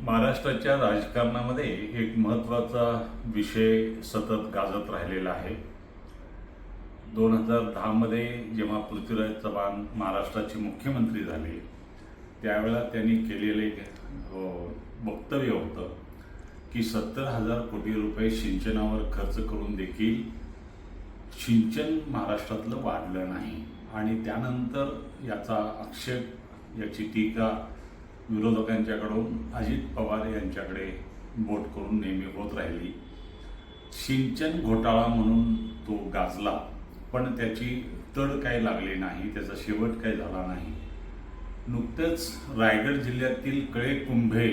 महाराष्ट्राच्या राजकारणामध्ये एक महत्त्वाचा विषय सतत गाजत राहिलेला आहे. दोन हजार दहामध्ये जेव्हा पृथ्वीराज चव्हाण महाराष्ट्राचे मुख्यमंत्री झाले त्यावेळेला त्यांनी केलेले एक, हो, वक्तव्य होतं की सत्तर हजार कोटी रुपये सिंचनावर खर्च करून देखील सिंचन महाराष्ट्रातलं वाढलं नाही. आणि त्यानंतर याचा आक्षेप याची टीका विरोधकांच्याकडून अजित पवार यांच्याकडे बोट करून नेहमी होत राहिली. सिंचन घोटाळा म्हणून तो गाजला पण त्याची तड काही लागली नाही त्याचा शेवट काही झाला नाही. नुकतंच रायगड जिल्ह्यातील कळे कुंभे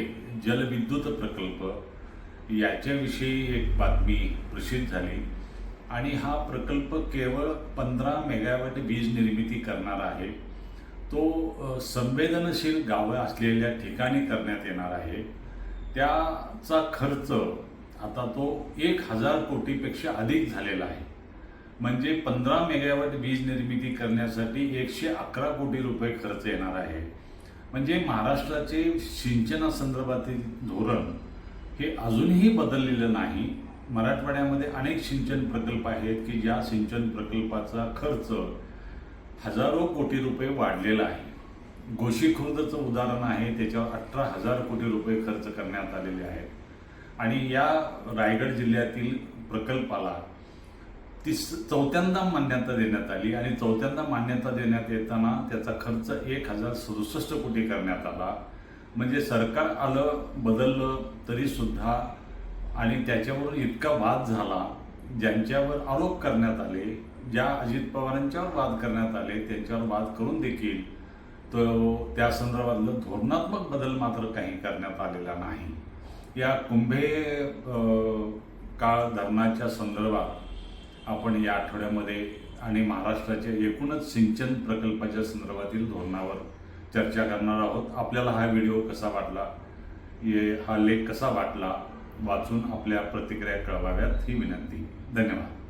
जलविद्युत प्रकल्प याच्याविषयी एक बातमी प्रसिद्ध झाली आणि हा प्रकल्प केवळ पंधरा मेगावॅट वीज निर्मिती करणार आहे. तो संवेदनशील गावं असलेल्या ठिकाणी करण्यात येणार आहे. त्याचा खर्च आता तो एक हजार कोटीपेक्षा अधिक झालेला आहे. म्हणजे पंधरा मेगावॅट वीज निर्मिती करण्यासाठी एकशे अकरा कोटी रुपये खर्च येणार आहे. म्हणजे महाराष्ट्राचे सिंचनासंदर्भातील धोरण हे अजूनही बदललेलं नाही. मराठवाड्यामध्ये अनेक सिंचन प्रकल्प आहेत की ज्या सिंचन प्रकल्पाचा खर्च हजारो कोटी रुपये वाढलेला आहे. गोशीखुर्दचं उदाहरण आहे त्याच्यावर अठरा हजार कोटी रुपये खर्च करण्यात आलेले आहेत. आणि या रायगड जिल्ह्यातील प्रकल्पाला तीस चौथ्यांदा मान्यता देण्यात आली आणि चौथ्यांदा मान्यता देण्यात येताना त्याचा खर्च एक हजार सदुसष्ट कोटी करण्यात आला. म्हणजे सरकार आलं बदललं तरीसुद्धा आणि त्याच्यावरून इतका वाद झाला ज्यांच्यावर आरोप करण्यात आले ज्या अजित पवारांच्यावर वाद करण्यात आले त्यांच्यावर वाद करून देखील तो त्या संदर्भातलं धोरणात्मक बदल मात्र काही करण्यात आलेला नाही. या कुंभे काळ धरणाच्या संदर्भात आपण या आठवड्यामध्ये आणि महाराष्ट्राच्या एकूणच सिंचन प्रकल्पाच्या संदर्भातील धोरणावर चर्चा करणार आहोत. आपल्याला हा व्हिडिओ कसा वाटला? हा लेख कसा वाटला? वाचून आपल्या प्रतिक्रिया कळवाव्यात ही विनंती. धन्यवाद.